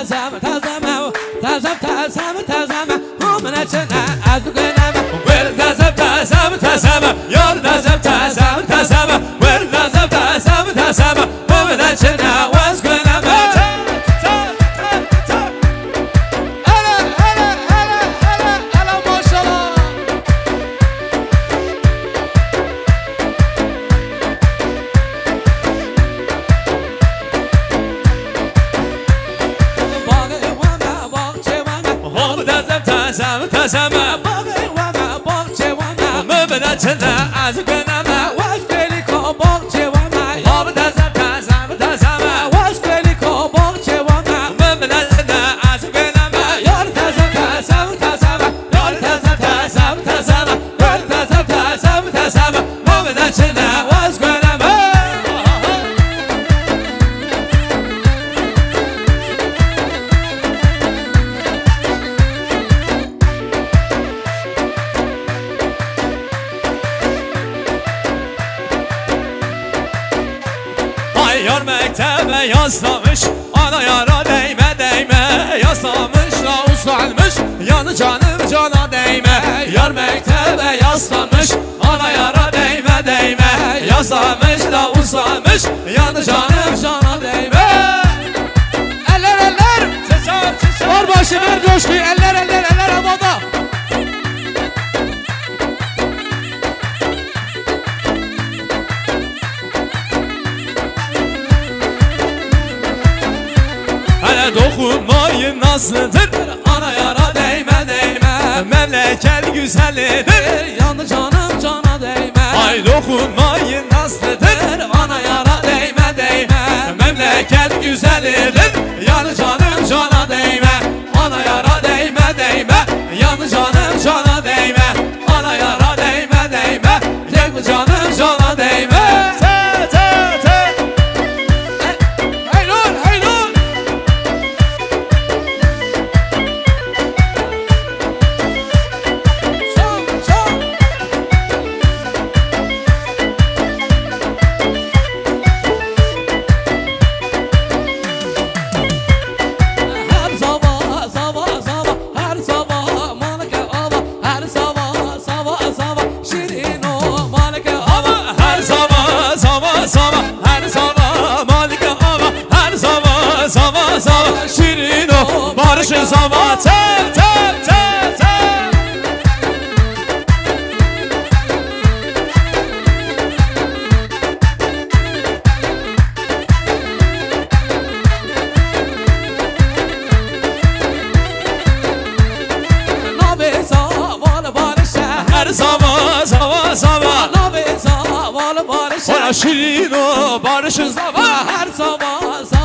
ተዛመ ተዛመ ተዛመ ተዛመ ተዛመ تسام تسام بابي وأنا بابجي وأنا مبدا جدا آزقنا. ما واشكلكو بابجي وأنا غاب تسام تسام تسام واشكلكو بابجي وأنا مبدا جدا ازقنا ما يار تسام تسام تسام يار تسام تسام تسام يار تسام تسام تسام مبدا جدا واشكلكو Yar mektebe yaslamış Ana yara değme değme. Yaslamış la usanmış Yanı canım cana değme. Yar mektebe yaslamış Ana yara değme değme. Yaslamış la usanmış Yanı canım cana değme. Eller eller Var başı ver coşkuyu eller eller eller havada Hele dokunmayın nasıldır Ana yara değme değme. Memleket güzelidir Yandı canım cana değme. Ay dokunmayın nasıldır Ana yara değme değme. Memleket güzelidir o barışın sabah tel tel tel tel Nabe zaval barışa her sabah sabah sabah Nabe zaval barışa Ona şirin o barışın. Sabah her sabah sabah